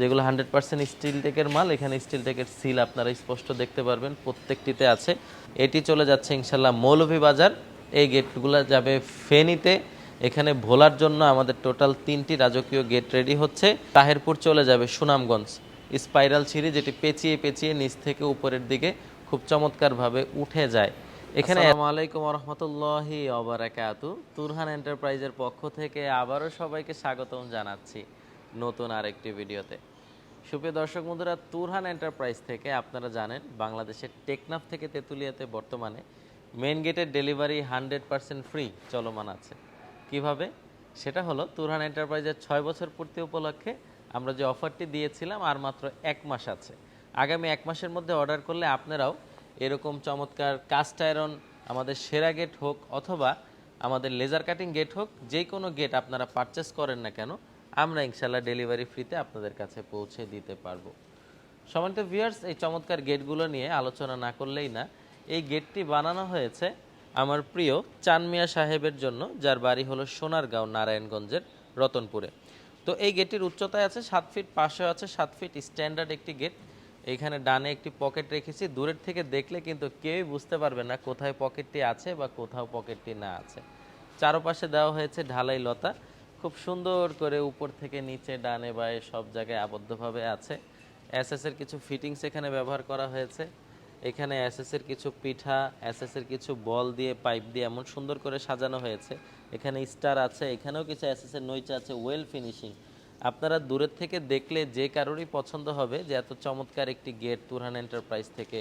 যেগুলো hundred percent still টেকের মাল, এখানে স্টিল টেকের সিল আপনারা স্পষ্ট দেখতে পারবেন, প্রত্যেকটিতে আছে। এটি চলে যাচ্ছে ইনশাল্লাহ মৌলভী বাজার। এই গেটগুলো যাবে ফেনীতে। এখানে ভোলার জন্য আমাদের টোটাল তিনটি রাজকীয় গেট রেডি হচ্ছে। তাহেরপুর চলে যাবে সুনামগঞ্জ। স্পাইরাল সিঁড়ি যেটি পেঁচিয়ে পেঁচিয়ে নিচ থেকে উপরের দিকে খুব চমৎকারভাবে উঠে যায়। এখানে আলাইকুম রহমতুল্লাহি অবরাকাতু তুরহান এন্টারপ্রাইজের পক্ষ থেকে আবারও সবাইকে স্বাগতম জানাচ্ছি। নতুন আরেকটি ভিডিওতে। সুপ্রিয় দর্শক বন্ধুরা, তুরহান এন্টারপ্রাইজ থেকে আপনারা জানেন, বাংলাদেশের টেকনাফ থেকে তেঁতুলিয়াতে বর্তমানে মেন গেটের ডেলিভারি হান্ড্রেড পার্সেন্ট ফ্রি চলমান আছে। কীভাবে? সেটা হলো, তুরহান এন্টারপ্রাইজের ছয় বছর পূর্তি উপলক্ষে আমরা যে অফারটি দিয়েছিলাম, আর মাত্র এক মাস আছে। আগামী এক মাসের মধ্যে অর্ডার করলে আপনারাও এরকম চমৎকার কাস্ট আয়রন আমাদের সেরা গেট হোক, অথবা আমাদের লেজার কাটিং গেট হোক যে কোনো গেট আপনারা পারচেস করেন না কেন আমরা ইনশাল্লাহ ডেলিভারি ফ্রিতে আপনাদের কাছে পৌঁছে দিতে পারব। সমান্ত ভিউয়ার্স এই চমৎকার গেটগুলো নিয়ে আলোচনা না করলেই না। এই গেটটি বানানো হয়েছে আমার প্রিয় চানমিয়া সাহেবের জন্য, যার বাড়ি হলো সোনারগাঁও, নারায়ণগঞ্জের রতনপুরে। তো এই গেটটির উচ্চতায় আছে সাত ফিট পাশে আছে সাত ফিট স্ট্যান্ডার্ড একটি গেট এইখানে ডানে একটি পকেট রেখেছি। দূরের থেকে দেখলে কিন্তু কেউই বুঝতে পারবে না কোথায় পকেটটি আছে বা কোথাও পকেটটি না আছে। চারপাশে দেওয়া হয়েছে ঢালাই লতা। খুব সুন্দর করে উপর থেকে নিচে, ডানে, বায়ে সব জায়গায় আবদ্ধভাবে আছে। এর কিছু ফিটিংস এখানে ব্যবহার করা হয়েছে। এখানে এর কিছু পিঠা এর কিছু বল দিয়ে পাইপ দিয়ে এমন সুন্দর করে সাজানো হয়েছে। এখানে স্টার আছে, এখানেও কিছু এর নইচা আছে ওয়েল ফিনিশিং আপনারা দূরের থেকে দেখলে যে কারোরই পছন্দ হবে যে এত চমৎকার একটি গেট তুরহান এন্টারপ্রাইজ থেকে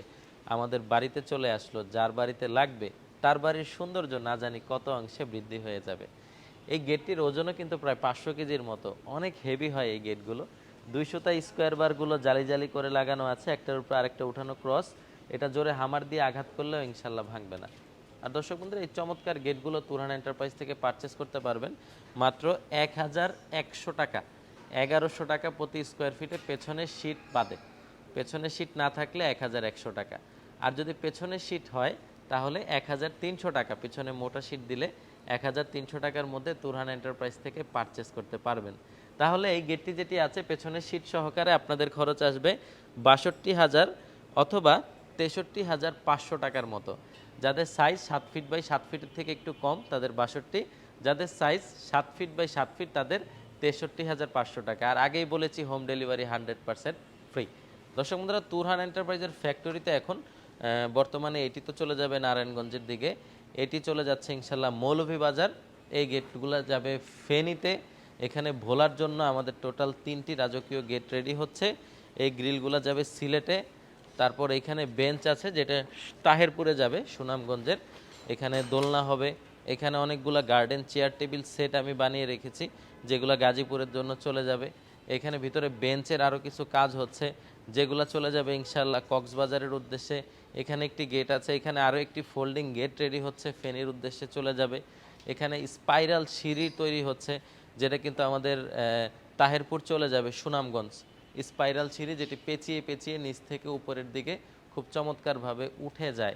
আমাদের বাড়িতে চলে আসলো, যার বাড়িতে লাগবে, তার বাড়ির সৌন্দর্য না জানি কত অংশে বৃদ্ধি হয়ে যাবে। এই গেটটির ওজনও কিন্তু প্রায় পাঁচশো কেজির মতো। অনেক হেভি হয় এই গেটগুলো। দুইশোটা স্কোয়ার বারগুলো জালি জালি করে লাগানো আছে, একটার উপর আরেকটা উঠানো ক্রস এটা জোরে হামার দিয়ে আঘাত করলেও ইনশাল্লাহ ভাঙবে না। আর দর্শক বন্ধুরা, এই চমৎকার গেটগুলো তুরহান এন্টারপ্রাইজ থেকে পারচেস করতে পারবেন। মাত্র এক হাজার একশো টাকা। এগারোশো টাকা প্রতি স্কোয়ার ফিটে পেছনের সিট বাদে। পেছনে সিট না থাকলে এক হাজার একশো টাকা। আর যদি পেছনের সিট হয়, তাহলে এক হাজার তিনশো টাকা। পেছনে মোটা সিট দিলে এক হাজার তিনশো টাকার মধ্যে তুরহান এন্টারপ্রাইজ থেকে পারচেস করতে পারবেন। তাহলে এই গেটটি যেটি আছে পেছনের সিট সহকারে আপনাদের খরচ আসবে বাষট্টি হাজার অথবা তেষট্টি হাজার পাঁচশো টাকার মতো। যাদের সাইজ সাত ফিট বাই সাত ফিটের থেকে একটু কম, তাদের বাষট্টি। যাদের সাইজ সাত ফিট বাই সাত ফিট তাদের তেষট্টি হাজার পাঁচশো টাকা। আর আগেই বলেছি home delivery hundred percent free দর্শক বন্ধুরা, তুরহান এন্টারপ্রাইজের ফ্যাক্টরিতে এখন বর্তমানে এটি তো চলে যাবে নারায়ণগঞ্জের দিকে। এটি চলে যাচ্ছে ইনশাল্লাহ মৌলভীবাজার। এই গেটগুলো যাবে ফেনীতে। এখানে ভোলার জন্য আমাদের টোটাল তিনটি রাজকীয় গেট রেডি হচ্ছে। এই গ্রিলগুলো যাবে সিলেটে। তারপর এখানে বেঞ্চ আছে, যেটা তাহেরপুরে যাবে, সুনামগঞ্জের। এখানে দোলনা হবে। এখানে অনেকগুলো গার্ডেন চেয়ার টেবিল সেট আমি বানিয়ে রেখেছি, যেগুলো গাজীপুরের জন্য চলে যাবে। এখানে ভিতরে বেঞ্চের আরও কিছু কাজ হচ্ছে। যেগুলো চলে যাবে ইনশাল্লাহ কক্সবাজারের উদ্দেশ্যে। এখানে একটি গেট আছে, এখানে আরও একটি ফোল্ডিং গেট রেডি হচ্ছে, ফেনীর উদ্দেশ্যে চলে যাবে। এখানে স্পাইরাল সিঁড়ি তৈরি হচ্ছে, যেটা কিন্তু আমাদের তাহেরপুর চলে যাবে, সুনামগঞ্জ। স্পাইরাল সিঁড়ি যেটি পেঁচিয়ে পেঁচিয়ে নিচ থেকে উপরের দিকে খুব চমৎকারভাবে উঠে যায়।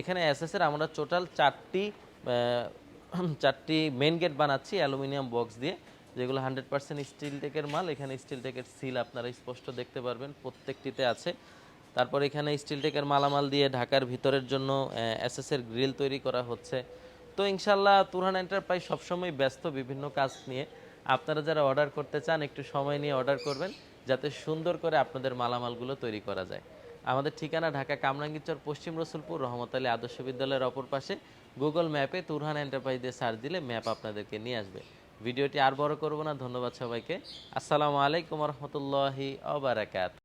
এখানে এসএসের আমরা টোটাল চারটি চারটি মেন গেট বানাচ্ছি, অ্যালুমিনিয়াম বক্স দিয়ে। যেগুলো হান্ড্রেড পার্সেন্ট স্টিল টেকের মাল, এখানে স্টিল টেকের সিল আপনারা স্পষ্ট দেখতে পারবেন, প্রত্যেকটিতে আছে। তারপর এখানে স্টিল টেকের মালামাল দিয়ে ঢাকার ভিতরের জন্য এসএস এর গ্রিল তৈরি করা হচ্ছে। তো ইনশাল্লাহ তুরহান এন্টারপ্রাইজ সবসময় ব্যস্ত বিভিন্ন কাজ নিয়ে। আপনারা যারা অর্ডার করতে চান, একটু সময় নিয়ে অর্ডার করবেন, যাতে সুন্দর করে আপনাদের মালামালগুলো তৈরি করা যায়। আমাদের ঠিকানা ঢাকা কামরাঙ্গীরচর, পশ্চিম রসুলপুর, রহমত আলী আদর্শ বিদ্যালয়ের অপর পাশে। গুগল ম্যাপে তুরহান এন্টারপ্রাইজ দিয়ে সার্চ দিলে ম্যাপ আপনাদেরকে নিয়ে আসবে। ভিডিওটি আর বড় করব না। ধন্যবাদ সবাইকে। আসসালামু আলাইকুম রহমতুল্লাহি আবরাকাত